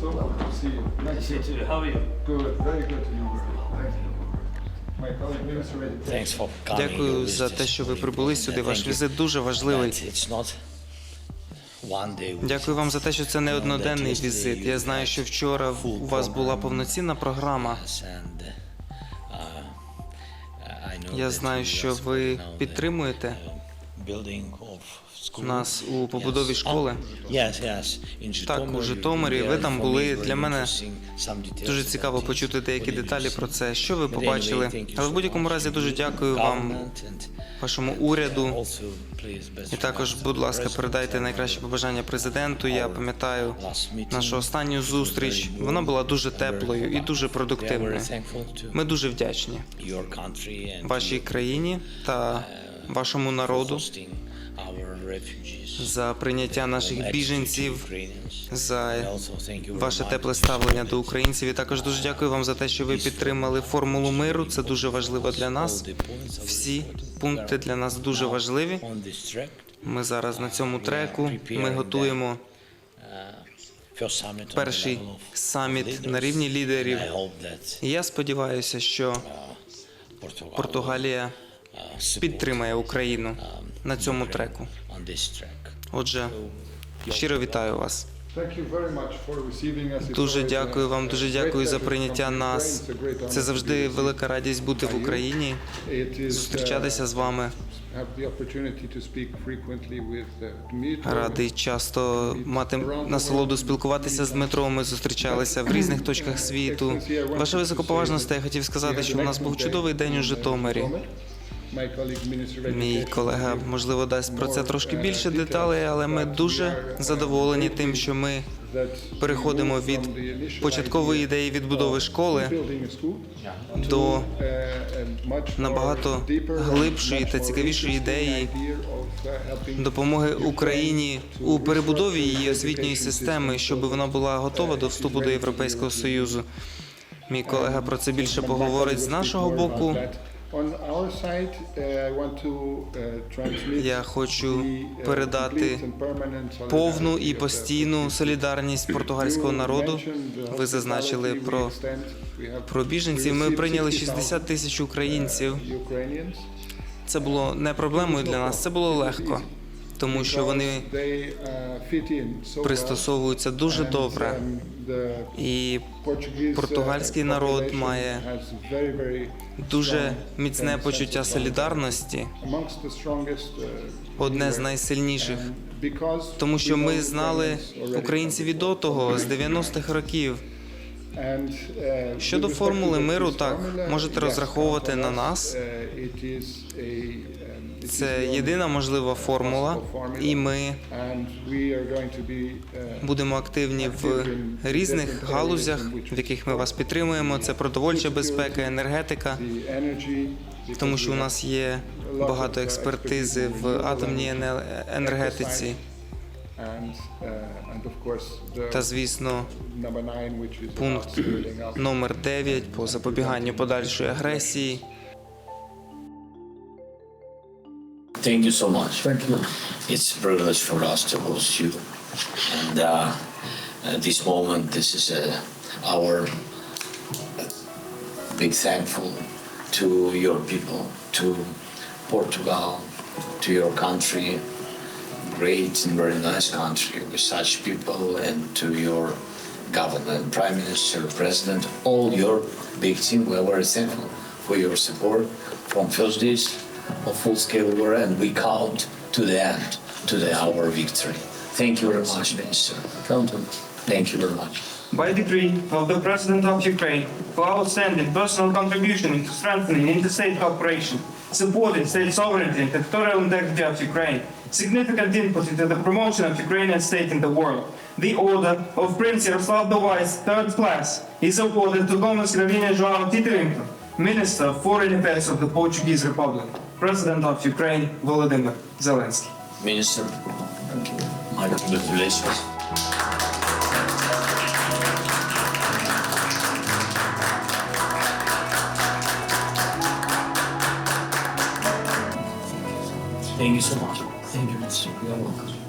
So good to see you. Nice See you too. How are you? Good, very good to you. Thank you. My colleague Minister Redding. Thanks for coming. Дякую за те, що ви прибули сюди. Ваш візит дуже важливий. Дякую вам за те, що це не одноденний візит. Я знаю, що вчора у вас була повноцінна програма. Uh, Я знаю, що ви підтримуєте uh, school. нас у побудові школи. Oh, yes, yes. Так, у Житомирі. Ви там були. Для мене Дуже цікаво почути деякі деталі про це. Що ви побачили? Але в будь-якому разі дуже дякую вам, вашому uh, уряду. І також, будь ласка, передайте найкращі побажання президенту. Я пам'ятаю нашу останню зустріч. Вона була дуже теплою і дуже продуктивною. Ми дуже вдячні вашій країні та вашому народу за прийняття наших біженців, за ваше тепле ставлення до українців. І також дуже дякую вам за те, що ви підтримали формулу миру. Це дуже важливо для нас. Всі пункти для нас дуже важливі. Ми зараз на цьому треку. Ми готуємо перший саміт на рівні лідерів. І я сподіваюся, що Португалія підтримає Україну на цьому треку. Отже, щиро вітаю вас. Дуже дякую вам, дуже дякую за прийняття нас. Це завжди велика радість бути в Україні, зустрічатися з вами. Радий часто мати насолоду спілкуватися з Дмитром. Ми зустрічалися в різних точках світу. Ваша високоповажність, я хотів сказати, що у нас був чудовий день у Житомирі. Мій колега можливо дасть про це трошки більше деталей, але ми дуже задоволені тим, що ми переходимо від початкової ідеї відбудови школи до uh, набагато глибшої та цікавішої ідеї uh, допомоги Україні у перебудові її освітньої системи, щоб вона була готова до вступу до Європейського союзу. Мій колега про це більше поговорить з нашого боку. Uh, uh, Я хочу uh, передати повну і постійну солідарність португальського народу. Ви зазначили про про біженців. Ми прийняли 60 тисяч українців. Це було не проблемою для нас, це було легко, тому що вони uh, пристосовуються дуже добре. um, І uh, Португальський народ має дуже міцне почуття солідарності, uh, одне з найсильніших. Тому що ми знали українців і до того, з 90-х років. Uh, Щодо формули миру, так, можете розраховувати на нас. uh, um, Це єдина можлива формула, і ми uh, будемо активні в різних галузях, в яких ми вас підтримуємо. Це продовольча безпека, енергетика, тому що у нас є багато експертизи в атомній ене- енергетиці. Та звісно, number nine, which is пункт номер 9 по запобіганню подальшої агресії. Thank you so much. Thank you. It's a privilege for us to host you. And uh, at this moment, this is uh, our big thankful to your people, to Portugal, to your country, great and very nice country with such people, and to your government, prime minister, president, all your big team. We are very thankful for your support from first days of full-scale war, and we count to the end, to the our victory. Thank you very much, Minister. Thank you very much. By decree of the President of Ukraine, for outstanding personal contribution into strengthening interstate cooperation, supporting state sovereignty and territorial integrity of Ukraine, significant input into the promotion of Ukrainian state in the world. The order of Prince Yaroslav Dovais, third class, is awarded to Thomas Gravina Joao Titerenko, Minister of Foreign Affairs of the Portuguese Republic, President of Ukraine Volodymyr Zelensky. Minister, my congratulations. Thank you so much. Thank you. You're welcome.